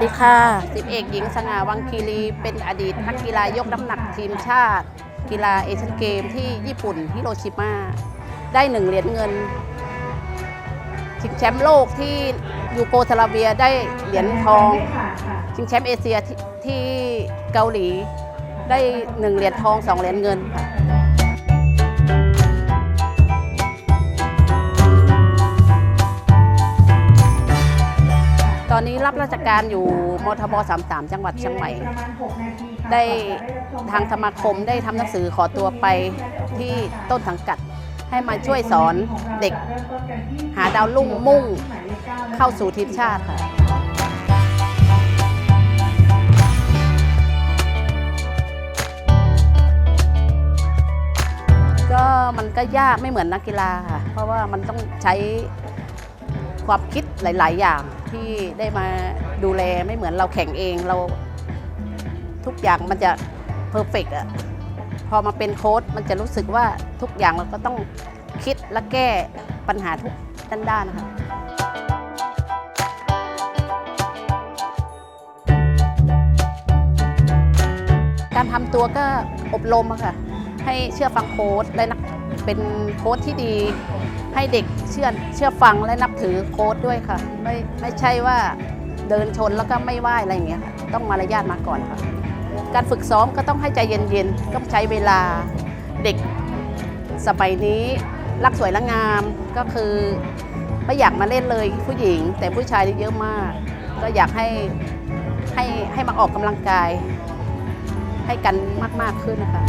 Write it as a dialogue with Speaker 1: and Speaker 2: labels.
Speaker 1: ดีค่ะสิบเอกหญิงสง่าวังคีรี เป็นอดีตนักกีฬายกน้ำหนักทีมชาติ กีฬาเอเชียนเกมที่ญี่ปุ่นฮิโรชิมา ได้หนึ่งเหรียญเงินชิงแชมป์โลกที่ยูโกสลาเวียได้เหรียญทอง ชิงแชมป์เอเชียที่ที่เกาหลีได้หนึ่งเหรียญทองสองเหรียญเงินค่ะ อนนี้รับราชการอยู่มทบ 33 จังหวัดเชียงใหม่ ได้ทางสมาคมได้ทำหนังสือขอตัวไปที่ต้นสังกัด ให้มาช่วยสอนเด็ก หาดาวลุ่งมุ่งเข้าสู่ทีมชาติค่ะก็มันก็ยากไม่เหมือนนักกีฬาค่ะ เพราะว่ามันต้องใช้ ความคิดหลาย ๆ อย่างที่ได้มาดูแลไม่เหมือนเราแข่งเองเรา ทุกอย่างมันจะเพอร์เฟกอะพอมาเป็นโค้ชมันจะรู้สึกว่าทุกอย่างเราก็ต้องคิดและแก้ปัญหาทุกด้านๆนะคะการทำตัวก็อบรมอะค่ะให้เชื่อฟังโค้ชและนักเป็นโค้ชที่ดี ให้เด็กเชื่อเชื่อฟังและนับถือโค้ชด้วยค่ะ ไม่ไม่ใช่ว่าเดินชนแล้วก็ไม่ไหวอะไรอย่างเงี้ยค่ะต้องมารยาทมาก่อนค่ะ การฝึกซ้อมก็ต้องให้ใจเย็นๆต้องใช้เวลาเด็กสมัยนี้รักสวยรักงามก็คือไม่อยากมาเล่นเลยผู้หญิง แต่ผู้ชายนี่เยอะมาก ก็อยากให้ให้ให้มาออกกำลังกาย ให้กันมากๆขึ้นนะคะ